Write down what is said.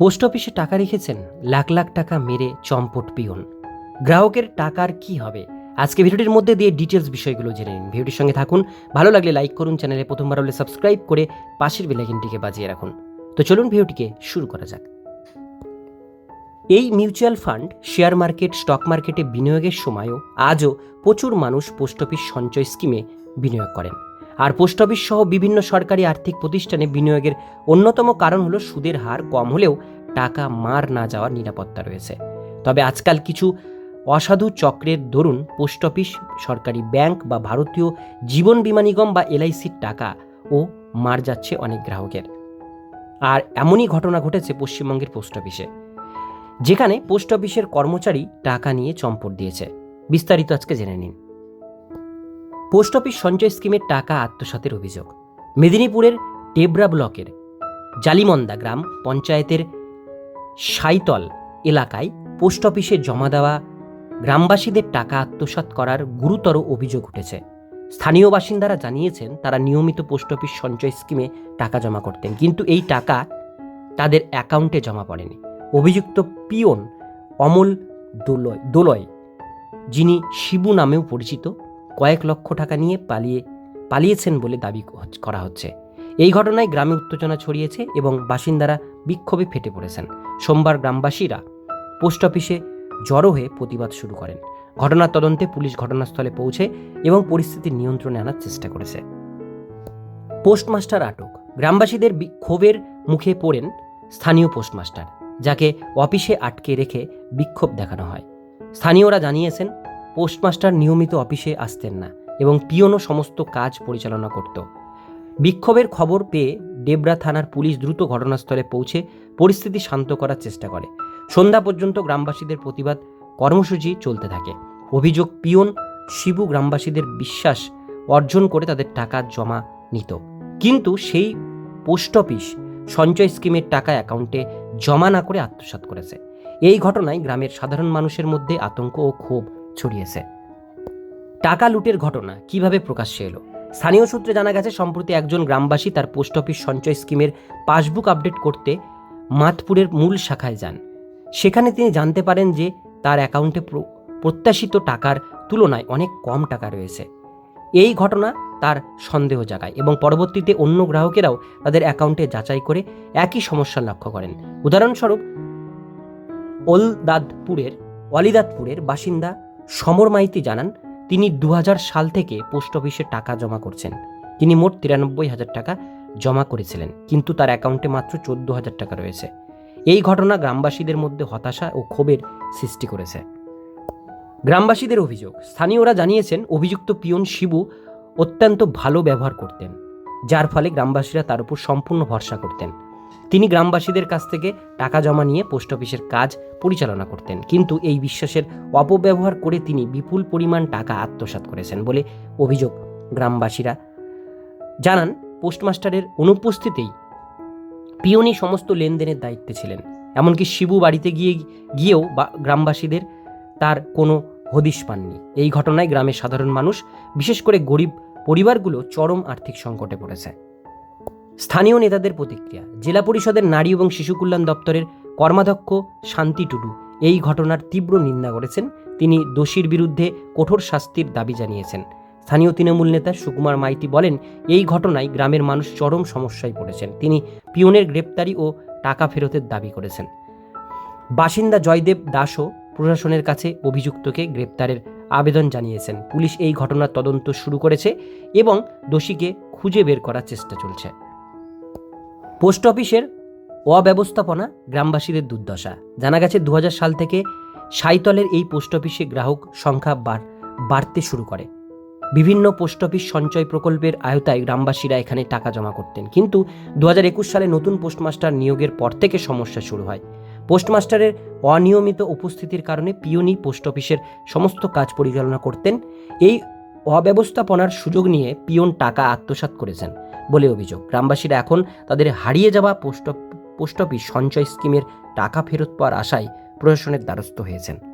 Post অফিসে টাকা রেখেছেন লাখ লাখ টাকা মেরে চম্পট পিয়ন। গ্রাহকের টাকার কি হবে? আজকে ভিডিওটির মধ্যে দিয়ে ডিটেলস বিষয়গুলো জেনে নিন। ভিডিওটির সঙ্গে থাকুন। ভালো লাগলে লাইক করুন, চ্যানেলে প্রথমবার হলে সাবস্ক্রাইব করে পাশের বেলাইকিনটিকে বাজিয়ে রাখুন। তো চলুন ভিডিওটিকে শুরু করা যাক। এই mutual fund share market stock মার্কেটে বিনিয়োগের সময়ও আজও প্রচুর মানুষ পোস্ট অফিস সঞ্চয় স্কিমে বিনিয়োগ করেন। আর পোস্ট অফিস সহ বিভিন্ন সরকারি আর্থিক প্রতিষ্ঠানে বিনিয়োগের অন্যতম কারণ হলো সুদের হার কম হলেও টাকা মার না যাওয়ার নিরাপত্তা রয়েছে। তবে আজকাল কিছু অসাধু চক্রের দরুন পোস্ট অফিস, সরকারি ব্যাংক বা ভারতীয় জীবন বিমা নিগম বা এলআইসির টাকা ও মার যাচ্ছে অনেক গ্রাহকের। আর এমনই ঘটনা ঘটেছে পশ্চিমবঙ্গের পোস্ট অফিসে, যেখানে পোস্ট অফিসের কর্মচারী টাকা নিয়ে চম্পট দিয়েছে। বিস্তারিত আজকে জেনে নিন। পোস্ট অফিস সঞ্চয় স্কিমের টাকা আত্মসাতের অভিযোগ। মেদিনীপুরের টেবরা ব্লকের জালিমন্দা গ্রাম পঞ্চায়েতের সাইতল এলাকায় পোস্ট অফিসে জমা দেওয়া গ্রামবাসীদের টাকা আত্মসাৎ করার গুরুতর অভিযোগ উঠেছে। স্থানীয় বাসিন্দারা জানিয়েছেন, তারা নিয়মিত পোস্ট অফিস সঞ্চয় স্কিমে টাকা জমা করতেন, কিন্তু এই টাকা তাদের অ্যাকাউন্টে জমা পড়েনি। অভিযুক্ত পিয়ন অমল দোলয় দোলয়, যিনি শিবু নামেও পরিচিত কয়েক লক্ষ টাকা নিয়ে পালিয়ে, পালিয়েছেন বলে দাবি করা হচ্ছে। এই ঘটনায় গ্রামে উত্তেজনা ছড়িয়েছে এবং বাসিন্দারা বিক্ষোভে ফেটে পড়েছেন। সোমবার গ্রামবাসীরা পোস্ট অফিসে জড়ো হয়ে প্রতিবাদ শুরু করেন। ঘটনার তদন্তে পুলিশ ঘটনাস্থলে পৌঁছে এবং পরিস্থিতি নিয়ন্ত্রণে আনার চেষ্টা করেছে। পোস্টমাস্টার আটক। গ্রামবাসীদের বিক্ষোভের মুখে পড়েন স্থানীয় পোস্টমাস্টার, যাকে অফিসে আটকে রেখে বিক্ষোভ দেখানো হয়। স্থানীয়রা জানিয়েছেন পোস্টমাস্টার নিয়মিত অফিসে আসতেন না এবং পিয়নও সমস্ত কাজ পরিচালনা করত। বিক্ষোভের খবর পেয়ে ডেবরা থানার পুলিশ দ্রুত ঘটনাস্থলে পৌঁছে পরিস্থিতি শান্ত করার চেষ্টা করে। সন্ধ্যা পর্যন্ত গ্রামবাসীদের প্রতিবাদ কর্মসূচি চলতে থাকে। অভিযোগ, পিয়ন, শিবু গ্রামবাসীদের বিশ্বাস অর্জন করে তাদের টাকা জমা নিত। কিন্তু সেই পোস্ট অফিস সঞ্চয় স্কিমের টাকা অ্যাকাউন্টে জমা না করে আত্মসাৎ করেছে। এই ঘটনায় গ্রামের সাধারণ মানুষের মধ্যে আতঙ্ক ও ক্ষোভ ছড়িয়েছে। টাকা লুটের ঘটনা কীভাবে প্রকাশ্যে এলো? স্থানীয় সূত্রে জানা গেছে, সম্প্রতি একজন গ্রামবাসী তার পোস্ট অফিস সঞ্চয় স্কিমের পাসবুক আপডেট করতে মাতপুরের মূল শাখায় যান। সেখানে তিনি জানতে পারেন যে তার অ্যাকাউন্টে প্রত্যাশিত টাকার তুলনায় অনেক কম টাকা রয়েছে। এই ঘটনা তার সন্দেহ জাগায় এবং পরবর্তীতে অন্য গ্রাহকেরাও তাদের অ্যাকাউন্টে যাচাই করে একই সমস্যা লক্ষ্য করেন। উদাহরণস্বরূপ, ওলদাদপুরের অলিদাদপুরের বাসিন্দা সমর মাইতি জানান, তিনি দু হাজার সাল থেকে পোস্ট অফিসে টাকা জমা করছেন। তিনি মোট তিরানব্বই হাজার টাকা জমা করেছিলেন, কিন্তু তার অ্যাকাউন্টে মাত্র চোদ্দ হাজার টাকা রয়েছে। এই ঘটনা গ্রামবাসীদের মধ্যে হতাশা ও ক্ষোভের সৃষ্টি করেছে। গ্রামবাসীদের অভিযোগ, স্থানীয়রা জানিয়েছেন, অভিযুক্ত পিয়ন শিবু অত্যন্ত ভালো ব্যবহার করতেন, যার ফলে গ্রামবাসীরা তার উপর সম্পূর্ণ ভরসা করতেন। তিনি গ্রামবাসীদের কাছ থেকে টাকা জমা নিয়ে পোস্ট অফিসের কাজ পরিচালনা করতেন। কিন্তু এই বিশ্বাসের অপব্যবহার করে তিনি বিপুল পরিমাণ টাকা আত্মসাৎ করেছেন বলে অভিযোগ গ্রামবাসীরা। জানান, পোস্টমাস্টারের অনুপস্থিতিতেই পিওনি সমস্ত লেনদেনের দায়িত্বে ছিলেন। এমনকি শিবু বাড়িতে গিয়ে, গিয়েও বা- গ্রামবাসীদের তার কোনো হদিশ পাননি। এই ঘটনায় গ্রামের সাধারণ মানুষ, বিশেষ করে গরিব পরিবারগুলো চরম আর্থিক সংকটে পড়েছে। স্থানীয় নেতাদের প্রতিক্রিয়া, জেলা পরিষদের নারী এবং শিশু কল্যাণ দপ্তরের কর্মাধ্যক্ষ শান্তি টুডু এই ঘটনার তীব্র নিন্দা করেছেন। তিনি দোষীর বিরুদ্ধে কঠোর শাস্তির দাবি জানিয়েছেন। স্থানীয় তৃণমূল নেতা সুকুমার মাইতি বলেন, এই ঘটনায় গ্রামের মানুষ চরম সমস্যায় পড়েছেন। তিনি পিয়নের গ্রেপ্তারি ও টাকা ফেরতের দাবি করেছেন। বাসিন্দা জয়দেব দাসও প্রশাসনের কাছে অভিযুক্তকে গ্রেপ্তারের আবেদন জানিয়েছেন। পুলিশ এই ঘটনার তদন্ত শুরু করেছে এবং দোষীকে খুঁজে বের করার চেষ্টা চলছে। পোস্ট অফিসের অব্যবস্থাপনা গ্রামবাসীদের দুর্দশা। জানা গেছে দু হাজার সাল থেকে সাইতলের এই পোস্ট অফিসে গ্রাহক সংখ্যা বাড়- বাড়তে শুরু করে। বিভিন্ন পোস্ট অফিস সঞ্চয় প্রকল্পের আয়তায় গ্রামবাসীরা এখানে টাকা জমা করতেন। কিন্তু দু একুশ সালে নতুন পোস্টমাস্টার নিয়োগের পর থেকে সমস্যা শুরু হয়। পোস্টমাস্টারের অনিয়মিত উপস্থিতির কারণে পিওনি পোস্ট অফিসের সমস্ত কাজ পরিচালনা করতেন। এই অব্যবস্থাপনার সুযোগ নিয়ে পিয়ন টাকা আত্মসাৎ করেছেন। বলে অভিযোগ। গ্রামবাসীরা এখন তাদের হারিয়ে যাওয়া পোস্ট পোস্ট অফিস সঞ্চয় স্কিমের টাকা ফেরত পাওয়ার আশায় প্রশাসনের দ্বারস্থ হয়েছেন।